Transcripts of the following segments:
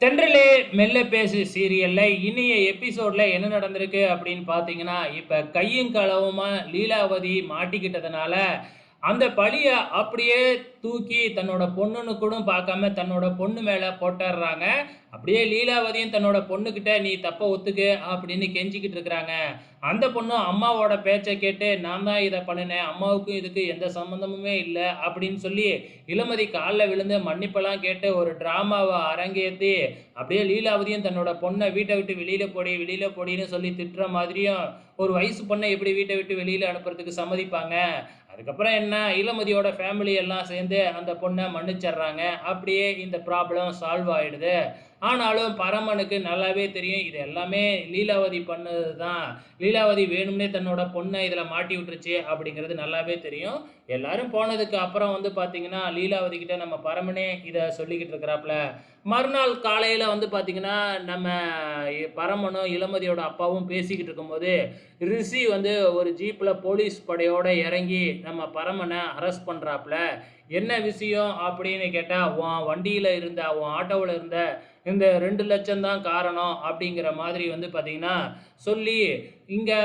தென்றலே மெல்ல பேசு சீரியல்ல. இனிய எபிசோட்ல என்ன நடந்திருக்கு அப்படின்னு பார்த்தீங்கன்னா இப்ப கையும் களவுமா லீலாவதி மாட்டிக்கிட்டதுனால அந்த பழியை அப்படியே தூக்கி தன்னோட பொண்ணுன்னு கூட பார்க்காம தன்னோட பொண்ணு மேலே போட்டுடுறாங்க அப்படியே லீலாவதியும் தன்னோட பொண்ணுக்கிட்ட நீ தப்ப ஒத்துக்கு அப்படின்னு கெஞ்சிக்கிட்டு இருக்கிறாங்க. அந்த பொண்ணும் அம்மாவோட பேச்சை கேட்டு நான் தான் இதை பண்ணினேன். அம்மாவுக்கும் இதுக்கு எந்த சம்மந்தமுமே இல்லை அப்படின்னு சொல்லி இளமதி காலில் விழுந்து மன்னிப்பெல்லாம் கேட்டு ஒரு ட்ராமாவை அரங்கேற்றி அப்படியே லீலாவதியும் தன்னோட பொண்ணை வீட்டை விட்டு வெளியில் போடி வெளியில் போடின்னு சொல்லி திட்டுற மாதிரியும் ஒரு வயசு பொண்ணை எப்படி வீட்டை விட்டு வெளியில் அனுப்புறதுக்கு சம்மதிப்பாங்க? அதுக்கப்புறம் என்ன இளமதியோட ஃபேமிலி எல்லாம் சேர்ந்து அந்த பொண்ணை மன்னிச்சிடுறாங்க. அப்படியே இந்த ப்ராப்ளம் சால்வ் ஆயிடுது. ஆனாலும் பரமனுக்கு நல்லாவே தெரியும். இது எல்லாமே லீலாவதி பண்ணது தான் லீலாவதி வேணும்னே தன்னோட பொண்ணை இதில் மாட்டி விட்டுருச்சு அப்படிங்கிறது நல்லாவே தெரியும். எல்லாரும் போனதுக்கு அப்புறம் வந்து பார்த்தீங்கன்னா லீலாவதி கிட்ட நம்ம பரமனே இதை சொல்லிக்கிட்டு இருக்கிறாப்புல மறுநாள் காலையில் வந்து பார்த்தீங்கன்னா நம்ம பரமனும் இளமதியோட அப்பாவும் பேசிக்கிட்டு இருக்கும்போது ரிஷி வந்து ஒரு ஜீப்பில் போலீஸ் படையோடு இறங்கி நம்ம பரமனை அரெஸ்ட் பண்ணுறாப்புல என்ன விஷயம் அப்படின்னு கேட்டால் உன் வண்டியில் இருந்த உன் ஆட்டோவில் இருந்த இந்த ரெண்டு லட்சம் தான் காரணம் அப்படிங்கிற மாதிரி வந்து பார்த்தீங்கன்னா சொல்லி இங்கே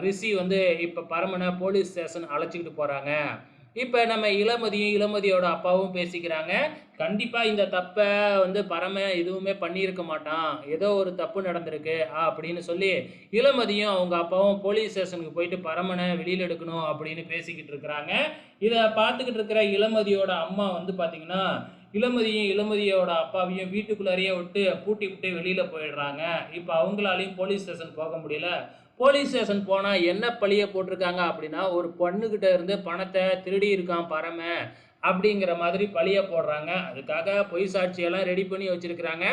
ரிஷி வந்து இப்போ பரமனை போலீஸ் ஸ்டேஷன் அழைச்சிக்கிட்டு போகிறாங்க இப்போ நம்ம இளமதியும் இளமதியோட அப்பாவும் பேசிக்கிறாங்க. கண்டிப்பாக இந்த தப்பை வந்து பரம எதுவுமே பண்ணியிருக்க மாட்டான். ஏதோ ஒரு தப்பு நடந்திருக்கு அப்படின்னு சொல்லி இளமதியும் அவங்க அப்பாவும் போலீஸ் ஸ்டேஷனுக்கு போயிட்டு பரமனை வெளியில் எடுக்கணும் அப்படின்னு பேசிக்கிட்டு இருக்கிறாங்க. இதை பார்த்துக்கிட்டு இருக்கிற இளமதியோட அம்மா வந்து பார்த்திங்கன்னா இளமதியும் இளமதியோட அப்பாவையும் வீட்டுக்குள்ளாரையே விட்டு பூட்டி விட்டு வெளியில் போயிடுறாங்க. இப்போ அவங்களாலையும் போலீஸ் ஸ்டேஷன் போக முடியல. போலீஸ் ஸ்டேஷன் போனால் என்ன பழியை போட்டிருக்காங்க அப்படின்னா ஒரு பொண்ணுக்கிட்ட இருந்து பணத்தை திருடி இருக்கான் பறமை அப்படிங்கிற மாதிரி பழியை போடுறாங்க. அதுக்காக பொய் சாட்சியெல்லாம் ரெடி பண்ணி வச்சிருக்கிறாங்க.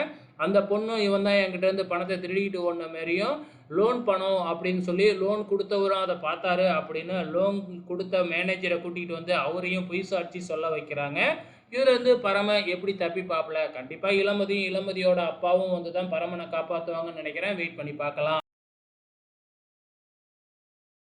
அந்த பொண்ணும் இவன் தான் என்கிட்ட இருந்து பணத்தை திருடிக்கிட்டு ஓடின மாரியும் லோன் பணம் அப்படின்னு சொல்லி லோன் கொடுத்தவரும் அதை பார்த்தாரு அப்படின்னு லோன் கொடுத்த மேனேஜரை கூட்டிகிட்டு வந்து அவரையும் பொய் சாட்சி சொல்ல வைக்கிறாங்க. இதுலேருந்து பரமை பரம எப்படி தப்பிப்பாப்ல கண்டிப்பாக இளமதியும் இளமதியோட அப்பாவும் வந்து தான் பரமனை காப்பாற்றுவாங்கன்னு நினைக்கிறேன். வெயிட் பண்ணி பார்க்கலாம்.